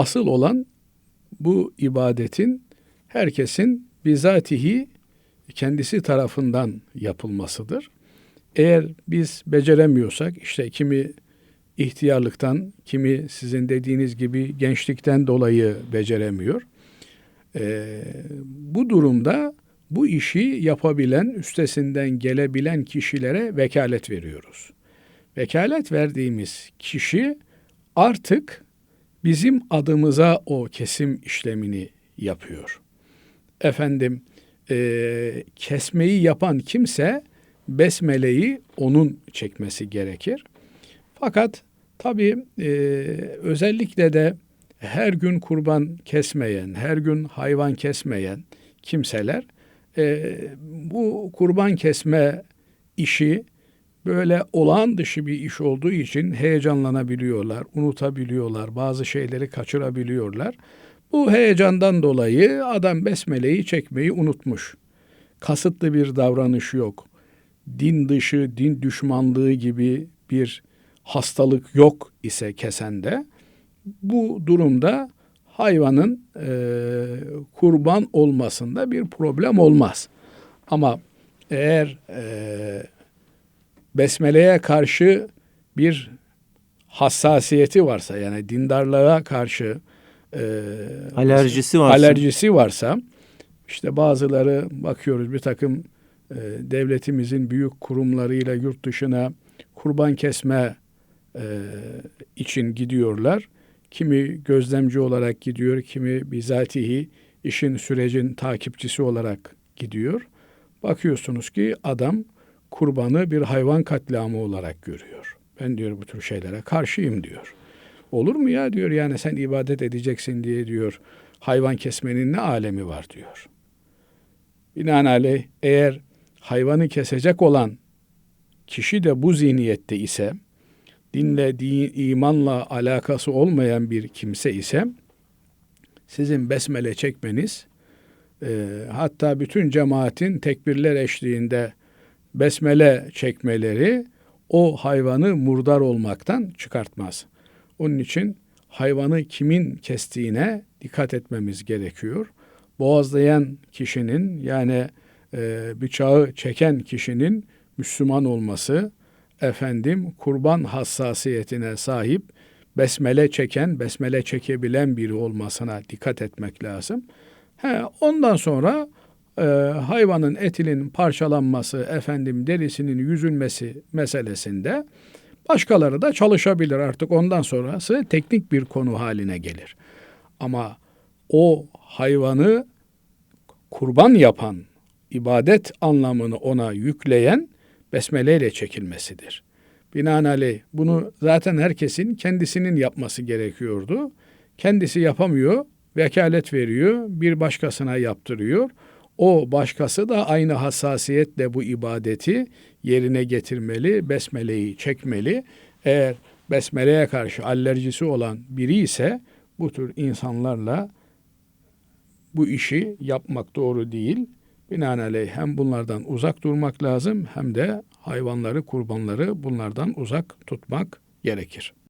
asıl olan bu ibadetin herkesin bizatihi kendisi tarafından yapılmasıdır. Eğer biz beceremiyorsak işte kimi ihtiyarlıktan, kimi sizin dediğiniz gibi gençlikten dolayı beceremiyor. Ee, bu durumda bu işi yapabilen, üstesinden gelebilen kişilere vekalet veriyoruz. Vekalet verdiğimiz kişi artık bizim adımıza o kesim işlemini yapıyor. Efendim e, kesmeyi yapan kimse besmeleyi onun çekmesi gerekir. Fakat tabii e, özellikle de her gün kurban kesmeyen, her gün hayvan kesmeyen kimseler e, bu kurban kesme işi böyle olağan dışı bir iş olduğu için heyecanlanabiliyorlar, unutabiliyorlar, bazı şeyleri kaçırabiliyorlar. Bu heyecandan dolayı adam besmeleyi çekmeyi unutmuş. Kasıtlı bir davranış yok. Din dışı, din düşmanlığı gibi bir hastalık yok ise kesende bu durumda hayvanın e, kurban olmasında bir problem olmaz. Ama eğer e, besmeleye karşı bir hassasiyeti varsa yani dindarlığa karşı e, alerjisi varsa alerjisi varsa işte bazıları bakıyoruz bir takım e, devletimizin büyük kurumlarıyla yurt dışına kurban kesme e, için gidiyorlar. Kimi gözlemci olarak gidiyor, kimi bizatihi işin sürecin takipçisi olarak gidiyor. Bakıyorsunuz ki adam kurbanı bir hayvan katliamı olarak görüyor. Ben diyor bu tür şeylere karşıyım diyor. Olur mu ya diyor yani sen ibadet edeceksin diye diyor. Hayvan kesmenin ne alemi var diyor. Binaenaleyh eğer hayvanı kesecek olan kişi de bu zihniyette ise dinle, din, imanla alakası olmayan bir kimse ise sizin besmele çekmeniz e, hatta bütün cemaatin tekbirler eşliğinde besmele çekmeleri o hayvanı murdar olmaktan çıkartmaz. Onun için hayvanı kimin kestiğine dikkat etmemiz gerekiyor. Boğazlayan kişinin yani e, bıçağı çeken kişinin Müslüman olması, efendim kurban hassasiyetine sahip, besmele çeken, besmele çekebilen biri olmasına dikkat etmek lazım. He, ondan sonra e, hayvanın etinin parçalanması, efendim derisinin yüzülmesi meselesinde başkaları da çalışabilir artık ondan sonrası teknik bir konu haline gelir. Ama o hayvanı kurban yapan, ibadet anlamını ona yükleyen besmele ile çekilmesidir. Binaenaleyh bunu zaten herkesin kendisinin yapması gerekiyordu. Kendisi yapamıyor, vekalet veriyor, bir başkasına yaptırıyor. O başkası da aynı hassasiyetle bu ibadeti yerine getirmeli, besmeleyi çekmeli. Eğer besmeleye karşı alerjisi olan biri ise bu tür insanlarla bu işi yapmak doğru değil. Binaenaleyh hem bunlardan uzak durmak lazım hem de hayvanları, kurbanları bunlardan uzak tutmak gerekir.